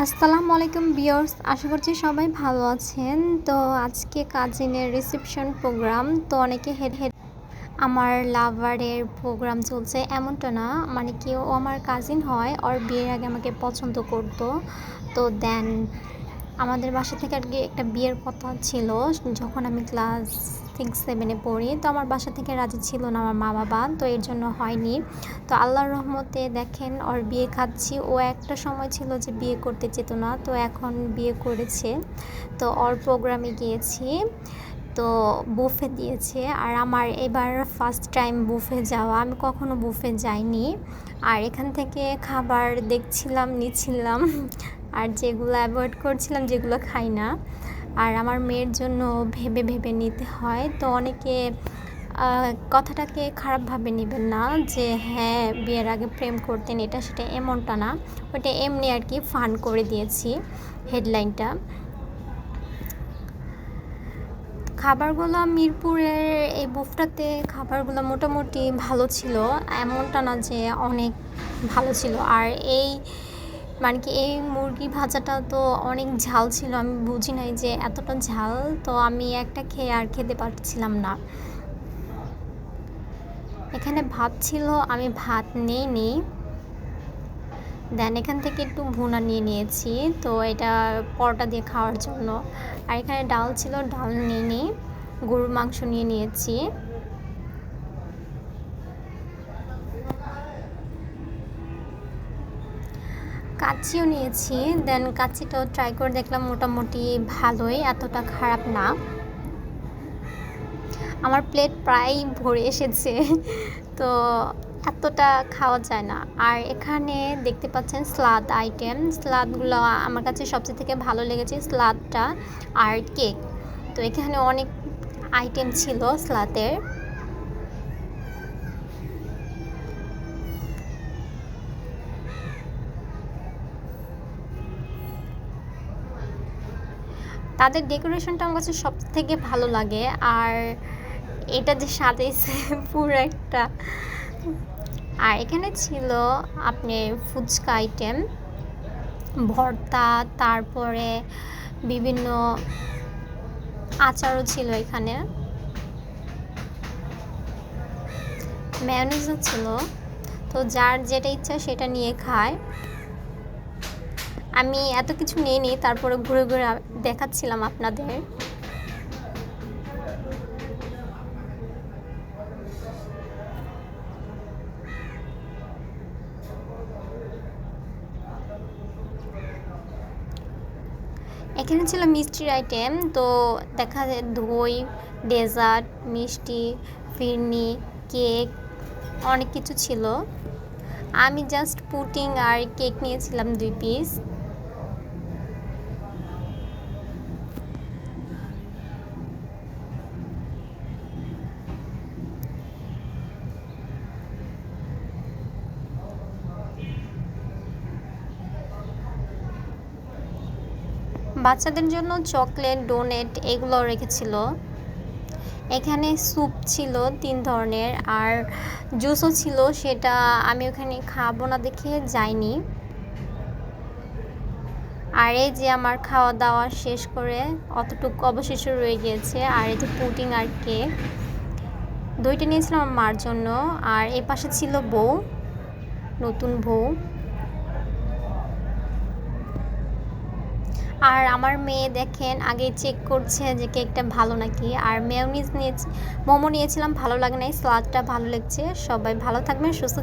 আসসালামু আলাইকুম বিয়ার্স আশা করছি সবাই ভালো আছেন। তো আজকে কাজিনের রিসেপশন প্রোগ্রাম, তো অনেকে হেড হেড আমার লাভারের প্রোগ্রাম চলছে এমনটা না মানে কেউ আমার কাজিন হয়, ওর বিয়ের আগে আমাকে পছন্দ করতো। তো দেন আমাদের বাসা থেকে আর কি একটা বিয়ের কথা ছিল। যখন আমি ক্লাস সিক্স সেভেনে পড়ি, তো আমার বাসা থেকে রাজি ছিল না আমার মা বাবা তো এর জন্য হয়নি। তো আল্লাহর রহমতে দেখেন, ওর বিয়ে খাচ্ছি। ও একটা সময় ছিল যে বিয়ে করতে যেত না, তো এখন বিয়ে করেছে। তো ওর প্রোগ্রামে গিয়েছি, তো বুফে দিয়েছে। আর আমার এবার ফার্স্ট টাইম বুফে যাওয়া, আমি কখনো বুফে যাইনি। আর এখান থেকে খাবার দেখছিলাম, নিচ্ছিলাম। আর যেগুলো অ্যাভয়েড করছিলাম, যেগুলো খাই না। আর আমার মেয়ের জন্য ভেবে ভেবে নিতে হয়। তো অনেকে কথাটাকে খারাপভাবে নেবেন না যে হ্যাঁ বিয়ের আগে প্রেম করতেন, এটা সেটা এমনটা না। ওটা এমনি আর কি ফান করে দিয়েছি হেডলাইনটা। খাবারগুলো মিরপুরের এই বুফটাতে খাবারগুলো মোটামুটি ভালো ছিল। এমনটা না যে অনেক ভালো ছিল। আর এই মানে কি এই মুরগি ভাজাটা তো অনেক ঝাল ছিল, আমি বুঝি নাই যে এতটা ঝাল তো আমি একটা খেয়ে আর খেতে পারছিলাম না। এখানে ভাত ছিল, আমি ভাত নেই নি দেন এখান থেকে একটু ভুনা নিয়ে নিয়েছি, তো এটা পরোটা দিয়ে খাওয়ার জন্য। আর এখানে ডাল ছিল, ডাল নিয়ে নিই। গরুর মাংস নিয়ে নিয়েছি। কাচিও নিয়েছি দেন কাচিটাও ট্রাই করে দেখলাম মোটামুটি ভালোই, এতটা খারাপ না। আমার প্লেট প্রায় ভরে এসেছে, তো এতটা খাওয়া যায় না। আর এখানে দেখতে পাচ্ছেন স্লাদ আইটেম স্লাদগুলো আমার কাছে সবচেয়ে থেকে ভালো লেগেছে স্লাদটা আর কেক তো এখানে অনেক আইটেম ছিল স্লাদের তাদের ডেকোরেশনটা আমার কাছে সব থেকে ভালো লাগে। আর এটা যে সাজাইছে, পুরো একটা। আর এখানে ছিল আপনি ফুচকা আইটেম ভর্তা, তারপরে বিভিন্ন আচারও ছিল এখানে। ম্যানেজও ছিল। তো যার যেটা ইচ্ছা সেটা নিয়ে খায়। আমি এত কিছু নিয়ে নিই তারপরে ঘুরে ঘুরে দেখাচ্ছিলাম আপনাদের। এখানে ছিল মিষ্টির আইটেম তো দেখা যায় দই ডেজার্ট মিষ্টি, ফিরনি কেক অনেক কিছু ছিল। আমি জাস্ট পুটিং আর কেক নিয়েছিলাম দুই পিস বাচ্চাদের জন্য চকলেট, ডোনেট এগুলো রেখেছিল। এখানে স্যুপ ছিল তিন ধরনের আর জুসও ছিল, সেটা আমি ওখানে খাব না দেখে যাইনি। আর এই যে আমার খাওয়া দাওয়া শেষ করে অতটুকু অবশেষে রয়ে গিয়েছে, আর এই যে পুটিং আর কেক, দইটা নিয়েছিলাম আমার মার জন্য। আর এ পাশে ছিল বউ, নতুন বউ। আর আমার মেয়ে দেখেন, আগে চেক করছে যে কেকটা ভালো নাকি। আর মেয়নিজ নিয়ে মোমো নিয়েছিলাম, ভালো লাগে নাই স্লাদটা ভালো লাগছে। সবাই ভালো থাকবেন, সুস্থ